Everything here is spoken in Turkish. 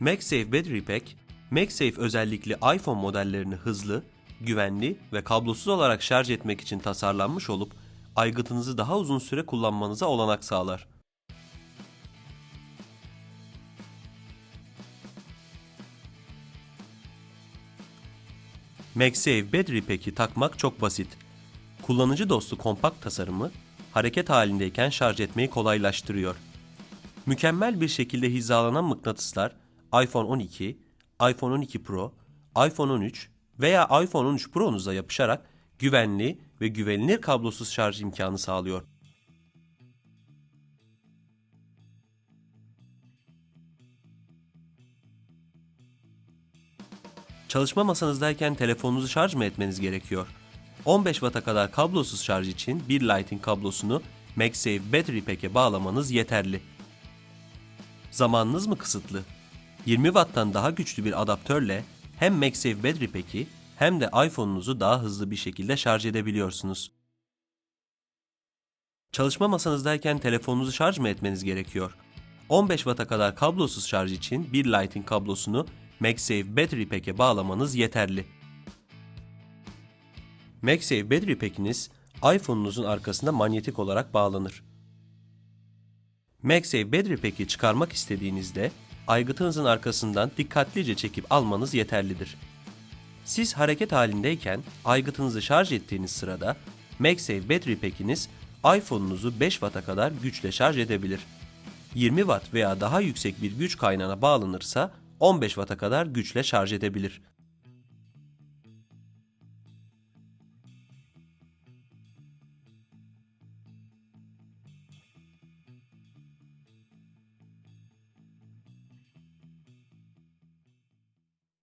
MagSafe Battery Pack, MagSafe özellikli iPhone modellerini hızlı, güvenli ve kablosuz olarak şarj etmek için tasarlanmış olup aygıtınızı daha uzun süre kullanmanıza olanak sağlar. MagSafe Battery Pack'i takmak çok basit. Kullanıcı dostu kompakt tasarımı, hareket halindeyken şarj etmeyi kolaylaştırıyor. Mükemmel bir şekilde hizalanan mıknatıslar iPhone 12, iPhone 12 Pro, iPhone 13 veya iPhone 13 Pro'nuza yapışarak güvenli ve güvenilir kablosuz şarj imkanı sağlıyor. Çalışma masanızdayken telefonunuzu şarj mı etmeniz gerekiyor? 15 Watt'a kadar kablosuz şarj için bir Lightning kablosunu MagSafe Battery Pack'e bağlamanız yeterli. Zamanınız mı kısıtlı? 20 Watt'tan daha güçlü bir adaptörle hem MagSafe Battery Pack'i hem de iPhone'unuzu daha hızlı bir şekilde şarj edebiliyorsunuz. Çalışma masanızdayken telefonunuzu şarj mı etmeniz gerekiyor? 15 Watt'a kadar kablosuz şarj için bir Lightning kablosunu MagSafe Battery Pack'e bağlamanız yeterli. MagSafe Battery Pack'iniz iPhone'unuzun arkasında manyetik olarak bağlanır. MagSafe Battery Pack'i çıkarmak istediğinizde aygıtınızın arkasından dikkatlice çekip almanız yeterlidir. Siz hareket halindeyken aygıtınızı şarj ettiğiniz sırada MagSafe Battery Pack'iniz iPhone'unuzu 5 Watt'a kadar güçle şarj edebilir. 20 Watt veya daha yüksek bir güç kaynağına bağlanırsa 15 Watt'a kadar güçle şarj edebilir.